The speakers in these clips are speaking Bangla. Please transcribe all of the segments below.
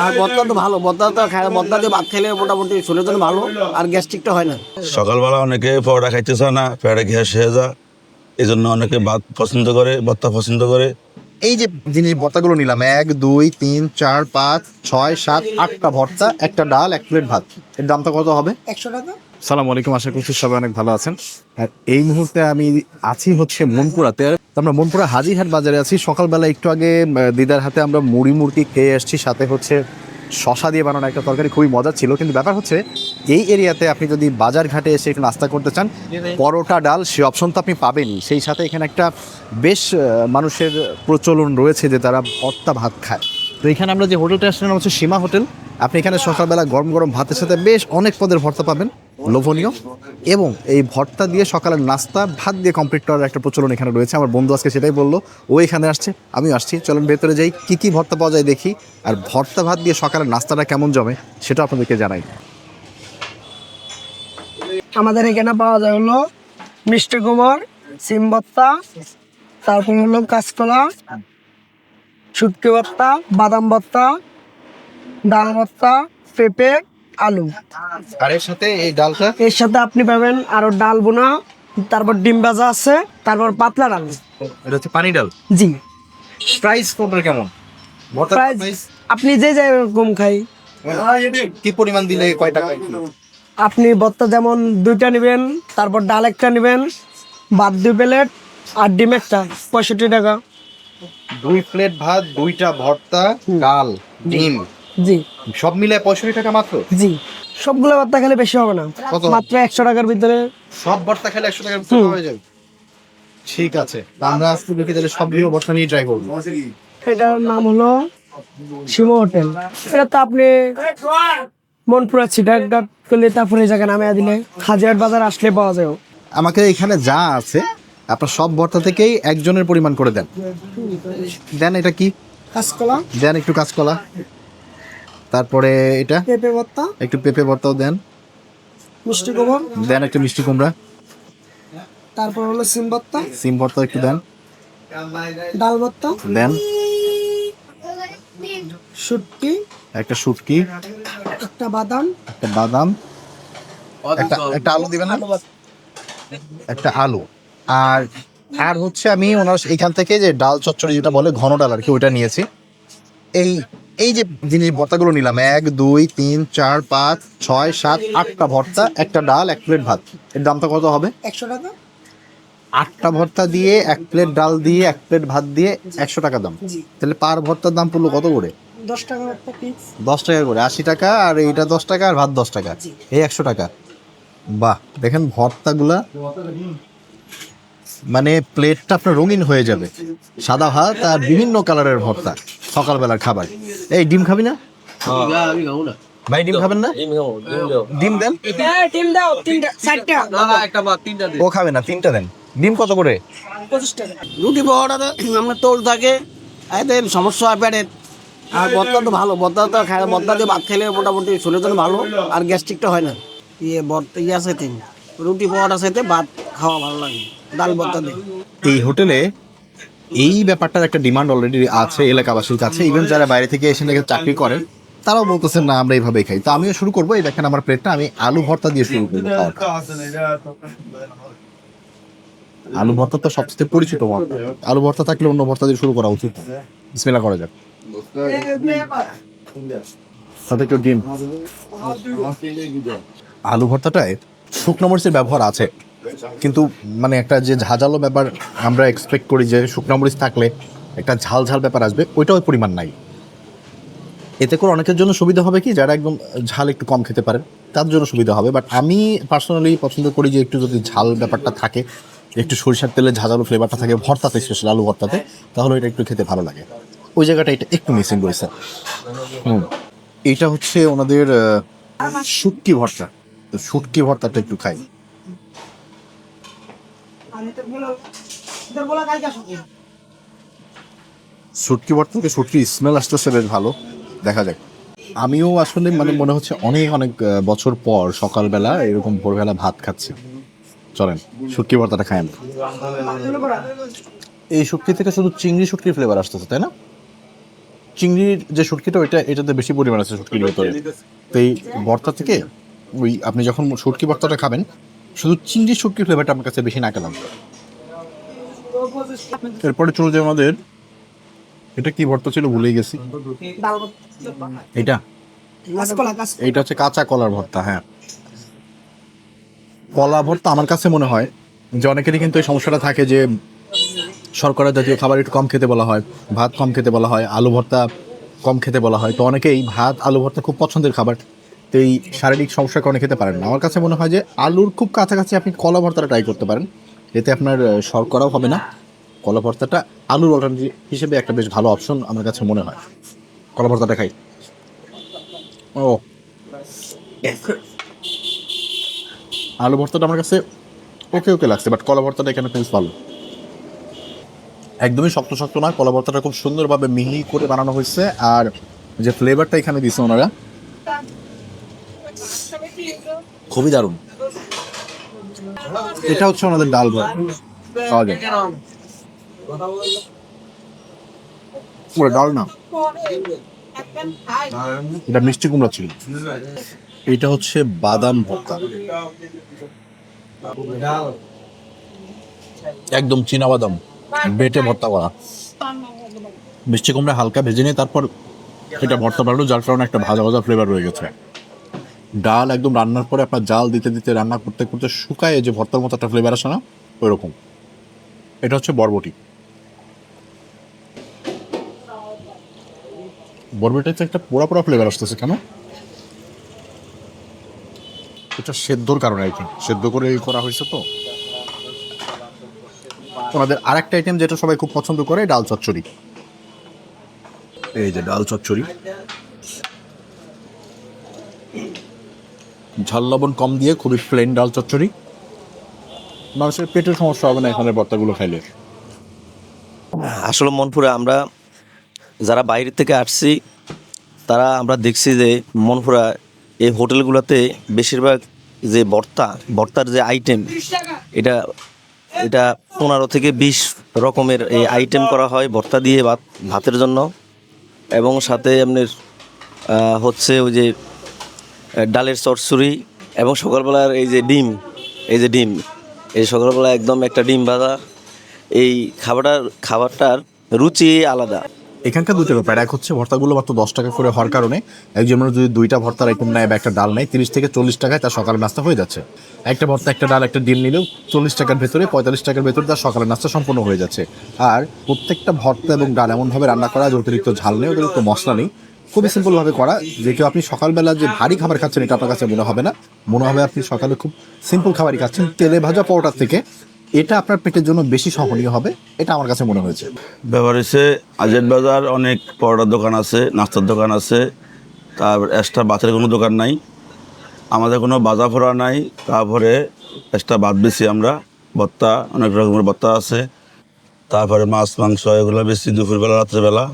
আর তো ভালো তো খায় বত্তা দিয়ে ভাত খেলে মোটামুটি শরীরের জন্য ভালো আর গ্যাস্ট্রিকটা হয় না। সকালবেলা অনেকে পরোটা খাইতে চায় না পেটে গ্যাস হয়ে যায় এই জন্য অনেকে ভাত পছন্দ করে ভর্তা পছন্দ করে। এই যে জিনিস ভর্তাগুলো নিলাম এক দুই তিন চার পাঁচ ছয় সাত আটটা ভর্তা একটা ডাল এক প্লেট ভাত। এর দামটা কত হবে? একশো টাকা। সালাম আলাইকুম আশা করছি সবাই অনেক ভালো আছেন। আর এই মুহূর্তে আমি আছি হচ্ছে মনপুরাতে। আমরা মনপুরা হাজিরহাট বাজারে আছি। সকালবেলা একটু আগে দিদার হাতে আমরা মুড়ি মুড়কি খেয়ে আসছি সাথে হচ্ছে শশা দিয়ে বানানো একটা তরকারি খুবই মজা ছিল। কিন্তু ব্যাপার হচ্ছে এই এরিয়াতে আপনি যদি বাজার ঘাটে এসে একটু নাস্তা করতে চান পরোটা ডাল সে অপশন তো আপনি পাবেনই সেই সাথে এখানে একটা বেশ মানুষের প্রচলন রয়েছে যে তারা ভর্তা ভাত খায়। তো এখানে আমরা যে হোটেলটা আসলে নাম হচ্ছে সীমা হোটেল। আপনি এখানে সকালবেলা গরম গরম ভাতের সাথে বেশ অনেক পদের ভর্তা পাবেন। লোভনীয়। এবং এই ভর্তা দিয়ে সকালের নাস্তা, ভাত দিয়ে কমপ্লিট করার একটা প্রচলন এখানে রয়েছে। আমার বন্ধু আজকে সেটাই বলল, ও এখানে আসছে আমি আসছি। চলেন ভেতরে যাই, কি কি ভর্তা পাওয়া যায় দেখি। আর ভর্তা, ভাত দিয়ে সকালের নাস্তাটা কেমন জমে, সেটা আপনাদেরকে জানাই। আমাদের এখানে পাওয়া যায় হলো মিষ্টি কুমড়, সিম ভর্তা, তারপর হলো কাঁচকলা, শুটকি ভর্তা, বাদাম ভর্তা, ডাল ভর্তা, পেঁপে আলু। আর এর সাথে এই ডালটা? এর সাথে আপনি পাবেন আরও ডাল বোনা তারপর ডিম ভাজা আছে তারপর পাতলা ডাল। এটা হচ্ছে পানি ডাল? জি। প্রাইস কোনটার কেমন? প্রাইস আপনি যে যেরকম খাই। কি পরিমাণ দিলে কয় টাকা? আপনি ভর্তা যেমন দুইটা নেবেন তারপর ডাল একটা নেবেন ভাত দুই প্লেট আর ডিম একটা পঁয়ষট্টি টাকা। দুই প্লেট ভাত দুইটা ভর্তা ডাল ডিম। জি। সব মিলে পঁয়ষট্টি টাকা মাত্র? জি। সবগুলো ভর্তা খেলে বেশি হবে না। মাত্র একশো টাকার ভিতরে সব ভর্তা খেলে একশো টাকার ভিতরে হয়ে যাবে ঠিক আছে। আমরা আজকে দেখি তাহলে সবগুলো ভর্তা নিয়ে ট্রাই করব। এটার নাম হলো হোটেল। এটা তো আপনি মনপুরা করলে তারপরে এই জায়গায় নামে দিলে হাজিরাট বাজার আসলে পাওয়া যায়। আমাকে এখানে যা আছে আপনার সব ভর্তা থেকেই একজনের পরিমাণ করে দেন। দেন এটা কি? কাঁচকলা। দেন একটু কাঁচকলা। তারপরে এটা? পেঁপে ভর্তা। একটু পেঁপে ভর্তাও দেন। মিষ্টি গোবর দেন একটা মিষ্টি কুমড়া। তারপর হলো সিম ভর্তা। সিম ভর্তা একটু দেন। ডাল ভর্তা। দেন। শুটকি। একটা শুটকি। একটা বাদাম। একটা বাদাম। একটা একটা আলু দিবেন না? একটা আলু। আর আর হচ্ছে আমি ওনার এখান থেকে যে ডাল চচ্চড়ি যেটা বলে ঘন ডাল আর কি ওইটা নিয়েছি। এই এই যে জিনিস ভর্তাগুলো নিলাম এক দুই তিন চার পাঁচ ছয় সাত আটটা ভর্তা একটা ডাল এক প্লেট ভাত। এর দামটা কত হবে? একশো টাকা। আটটা ভর্তা দিয়ে এক প্লেট ডাল দিয়ে এক প্লেট ভাত দিয়ে একশো টাকা দাম। তাহলে পার ভর্তার দাম পড়ল কত করে? দশ টাকা দশ টাকা করে আশি টাকা আর এইটা দশ টাকা আর ভাত দশ টাকা। এই একশো টাকা। বাহ দেখেন ভর্তাগুলা মানে প্লেটটা আপনার রঙিন হয়ে যাবে। সাদা ভাত আর বিভিন্ন কালারের ভর্তা সকালবেলার খাবার। এই ডিম খাবি না? না ভাই ডিম খাবেন না? ডিম দেন। ডিম দাও তিনটা চারটা। একটা বা তিনটা ও খাবে না তিনটা দেন। ডিম কত করে? পঁচিশ টাকা রুটি পাওয়াটা আপনার তোল থাকে। এতে সমস্যা হয় পেটের। আর বত্তা তো ভালো বত্তা তো খায় বত্তা দিয়ে ভাত খেলে মোটামুটি শরীরের জন্য ভালো আর গ্যাস্ট্রিকটা হয় না। ইয়ে বত্তা ইয়ে আছে তিন। রুটি পাওয়াটা সাথে ভাত খাওয়া ভালো লাগে। ডাল এই হোটেলে এই ব্যাপারটার একটা ডিমান্ড অলরেডি আছে, এলাকাবাসীর কাছে। ইভেন যারা বাইরে থেকে এসে নাকি চাকরি করেন, তারাও বলতেছেন না, আমরা এইভাবেই খাই। তো আমিও শুরু করব। এই দেখেন আমার প্লেটটা আমি আলু ভর্তা দিয়ে শুরু করব। আলু ভর্তা তো সবচেয়ে পরিচিত আলু ভর্তা থাকলে অন্য ভর্তা দিয়ে শুরু করা উচিত। বিসমিল্লাহ, করা যাক। সাথে একটু ডিম? আলু ভর্তাটায় শুকনো মরিচের ব্যবহার আছে। কিন্তু মানে একটা যে ঝাঁঝালো ব্যাপার আমরা এক্সপেক্ট করি যে শুকনো মরিচ থাকলে একটা ঝাল ঝাল ব্যাপার আসবে ওইটা ওই পরিমাণ নাই। এতে করে অনেকের জন্য সুবিধা হবে কি, যারা একদম ঝাল একটু কম খেতে পারেন তার জন্য সুবিধা হবে। বাট আমি পার্সোনালি পছন্দ করি যে একটু যদি ঝাল ব্যাপারটা থাকে, একটু সরিষার তেলের ঝাঁঝালো ফ্লেভারটা থাকে, ভর্তাতে স্পেশাল আলু ভর্তাতে, তাহলে এটা একটু খেতে ভালো লাগে। ওই জায়গাটা এটা একটু মিসিং করেছে হুম। এইটা হচ্ছে ওনাদের শুটকি ভর্তা। তো শুটকি ভর্তাটা একটু খাই। শুটকি ভর্তা থেকে শুটকি স্মেল আসতেছে বেশ ভালো। দেখা যাক। আমিও আসলে মানে মনে হচ্ছে অনেক অনেক বছর পর সকালবেলা এরকম ভোরবেলা ভাত খাচ্ছি। চলেন শুটকি ভর্তাটা খাই আমরা। এই শুটকি থেকে শুধু চিংড়ি শুটকির ফ্লেভার আসতেছে তাই না? চিংড়ির যে শুটকিটা ওইটা এটাতে বেশি পরিমাণ আছে শুটকির ভেতরে। তো এই ভর্তা থেকে ওই আপনি যখন শুটকি ভর্তাটা খাবেন শুধু চিংড়ির শুটকির ফ্লেভারটা আমার কাছে বেশি না গেলাম এরপরে চলে যায় আমাদের এটা কি ভর্তা ছিল ভুলেই গেছি। এটা? এইটা হচ্ছে কাঁচা কলার ভর্তা হ্যাঁ। কলা ভর্তা আমার কাছে মনে হয় যে অনেকেরই কিন্তু এই সমস্যাটা থাকে যে শর্করা জাতীয় খাবার একটু কম খেতে বলা হয় ভাত কম খেতে বলা হয় আলু ভর্তা কম খেতে বলা হয়। তো অনেকেই ভাত আলু ভর্তা খুব পছন্দের খাবার। তো এই শারীরিক সমস্যার কারণে খেতে পারেন না। আমার কাছে মনে হয় যে আলুর খুব কাছাকাছি আপনি কলা ভর্তাটা ট্রাই করতে পারেন। এতে আপনার শর্করাও হবে না। কলা ভর্তাটা আলুর অল্টারনেটিভ হিসেবে একটা বেশ ভালো অপশন আমার কাছে মনে হয়। কলা ভর্তাটা খাই। ও। আলু ভর্তাটা আমার কাছে ওকে ওকে লাগছে বাট কলা ভর্তাটা এখানে বেশ ভালো। একদমই শক্ত শক্ত নয় কলা ভর্তাটা খুব সুন্দরভাবে মিহি করে বানানো হয়েছে। আর যে ফ্লেভারটা এখানে দিচ্ছে ওনারা খুবই দারুণ। এটা হচ্ছে ওনাদের ডাল ভাত। পাওয়া যায়। ওটা ডাল না? এটা মিষ্টি কুমড়া ছিল। এটা হচ্ছে বাদাম ভর্তা। একদম চীনা বাদাম বেটে ভর্তা করা। মিষ্টি কুমড়া হালকা ভেজে নিয়ে তারপর এটা ভর্তা বানালো যার কারণে একটা ভাজা ভাজা ফ্লেভার রয়ে গেছে। ডাল একদম রান্নার পরে আপনার জাল দিতে দিতে রান্না করতে করতে শুকায় যে ভর্তার মতো একটা ফ্লেভার আসে না ওই রকম এটা হচ্ছে বরবটি। বরবটিতে একটা পোড়া পোড়া ফ্লেভার আসতেছে কেন? এটা সেদ্ধর কারণে কি সেদ্ধ করে এই করা হয়েছে তো। ওনাদের আর একটা আইটেম যেটা সবাই খুব পছন্দ করে, ডাল চচ্চড়ি। এই যে ডাল চচ্চড়ি। ঝাল লবণ কম দিয়ে খুবই প্লেন ডাল চচ্চড়ি। মানুষের পেটের সমস্যা হবে না এখানে ভর্তাগুলো খাইলে। আসলে মনপুরে আমরা যারা বাইরে থেকে আসছি, তারা আমরা দেখছি যে মনপুরা এই হোটেলগুলোতে বেশিরভাগ যে ভর্তা, ভর্তার যে আইটেম এটা এটা পনেরো থেকে বিশ রকমের এই আইটেম করা হয় ভর্তা দিয়ে ভাত, ভাতের জন্য। এবং সাথে আপনার হচ্ছে ওই যে ডালের চরচুরি এবং সকালবেলার এই যে ডিম, এই যে ডিম, এই সকালবেলা একদম একটা ডিম ভাজা, এই খাবারটার খাবারটার রুচি আলাদা। এখানকার দুটো ব্যাপার, এক হচ্ছে ভর্তাগুলো মাত্র দশ টাকা করে হওয়ার কারণে, একজন মানুষ যদি দুইটা ভর্তার আইটেম নেয় বা একটা ডাল নেয়, তিরিশ থেকে চল্লিশ টাকায় তার সকালের নাস্তা হয়ে যাচ্ছে। একটা ভর্তা, একটা ডাল, একটা ডিম নিলেও চল্লিশ টাকার ভেতরে, পঁয়তাল্লিশ টাকার ভেতরে তার সকালের নাস্তা সম্পূর্ণ হয়ে যাচ্ছে। আর প্রত্যেকটা ভর্তা এবং ডাল এমনভাবে রান্না করা যে অতিরিক্ত ঝাল নেই, অতিরিক্ত মশলা নেই খুবই সিম্পলভাবে করা, যে কেউ আপনি সকালবেলা যে ভারী খাবার খাচ্ছেন, এটা আপনার কাছে মনে হবে না। মনে হবে আপনি সকালে খুব সিম্পল খাবারই খাচ্ছেন, তেলে ভাজা পরোটার থেকে। এটা আপনার পেটের জন্য বেশি সহনীয় হবে, এটা আমার কাছে মনে হয়েছে। ব্যাপার হচ্ছে, আজের বাজার অনেক পরোটার দোকান আছে, নাস্তার দোকান আছে তারপর এক্সট্রা ভাতের কোনো দোকান নাই। আমাদের কোনো বাজা ফোড়া নাই, তারপরে এক্সট্রা বাদ বেশি আমরা ভত্তা অনেক রকমের ভত্তা আছে। তারপরে মাছ, মাংস, এগুলো বেশি দুপুরবেলা, রাত্রেবেলা।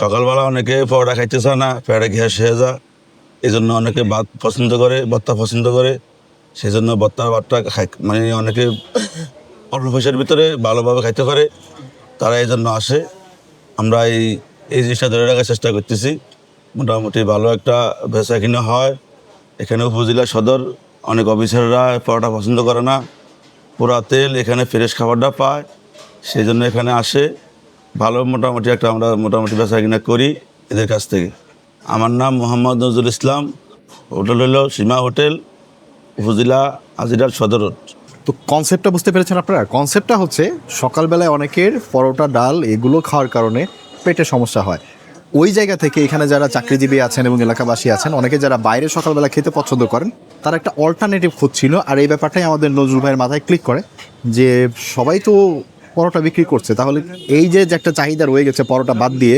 সকালবেলা অনেকে পরোটা খাইতে চায় না, পেটে গ্যাস হয়ে যায়। এই জন্য অনেকে ভাত পছন্দ করে ভত্তা পছন্দ করে। সেই জন্য ভত্তা ভাতটা খাই মানে অনেকে অল্প পয়সার ভিতরে ভালোভাবে খাইতে পারে, তারা এই জন্য আসে। আমরা এই এই জিনিসটা ধরে রাখার চেষ্টা করতেছি। মোটামুটি ভালো একটা বেচা কিনা হয়। এখানে উপজেলা সদর, অনেক অফিসাররা পরোটা পছন্দ করে না। পুরা তেল এখানে ফ্রেশ খাবারটা পায়। সেই জন্য এখানে আসে। ভালো মোটামুটি একটা আমরা মোটামুটি বেচা কিনা করি এদের কাছ থেকে। আমার নাম মোহাম্মদ নজরুল ইসলাম। হোটেল হলো সীমা হোটেল, উপজেলা আজিরার সদর। তো কনসেপ্টটা বুঝতে পেরেছেন আপনারা? কনসেপ্টটা হচ্ছে সকালবেলায় অনেকের পরোটা, ডাল এগুলো খাওয়ার কারণে পেটে সমস্যা হয়। ওই জায়গা থেকে এখানে যারা চাকরিজীবী আছেন এবং এলাকাবাসী আছেন, অনেকে যারা বাইরে সকালবেলা খেতে পছন্দ করেন, তারা একটা অল্টারনেটিভ খুঁজছিল। আর এই ব্যাপারটাই আমাদের নজরুল ভাইয়ের মাথায় ক্লিক করে যে সবাই তো পরোটা বিক্রি করছে, তাহলে এই যে একটা চাহিদা রয়ে গেছে পরোটা বাদ দিয়ে,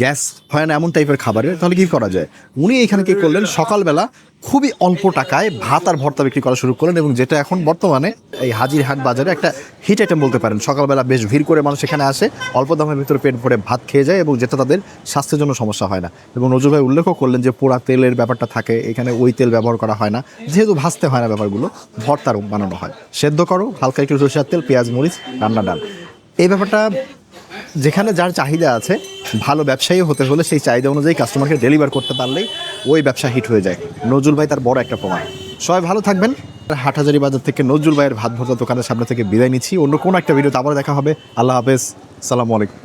গ্যাস হয় না এমন টাইপের খাবারের, তাহলে কি করা যায়? উনি এখানে কি করলেন? সকালবেলা খুবই অল্প টাকায় ভাত আর ভর্তা বিক্রি করা শুরু করলেন এবং যেটা এখন বর্তমানে এই হাজিরহাট বাজারে একটা হিট আইটেম বলতে পারেন। সকালবেলা বেশ ভিড় করে মানুষ এখানে আসে, অল্প দামের ভিতরে পেট ভরে ভাত খেয়ে যায় এবং যেটা তাদের স্বাস্থ্যের জন্য সমস্যা হয় না। এবং নজরুল ভাই উল্লেখও করলেন যে পোড়া তেলের ব্যাপারটা থাকে, এখানে ওই তেল ব্যবহার করা হয় না। যেহেতু ভাজতে হয় না ব্যাপারগুলো, ভর্তার বানানো হয়। সেদ্ধ করো, হালকা একটু সরিষার তেল, পেঁয়াজ, মরিচ, রান্না ডাল। এই ব্যাপারটা যেখানে যার চাহিদা আছে, ভালো ব্যবসায়ী হতে হলে সেই চাহিদা অনুযায়ী কাস্টমারকে ডেলিভার করতে পারলেই ওই ব্যবসা হিট হয়ে যায়। নজরুল ভাই তার বড় একটা প্রমাণ। সবাই ভালো থাকবেন। হাটহাজারি বাজার থেকে নজরুল ভাইয়ের ভাত ভর্তা দোকানের সামনে থেকে বিদায় নিচ্ছি। অন্য কোনো একটা ভিডিওতে আবার দেখা হবে। আল্লাহ হাফেজ। সালামু আলাইকুম।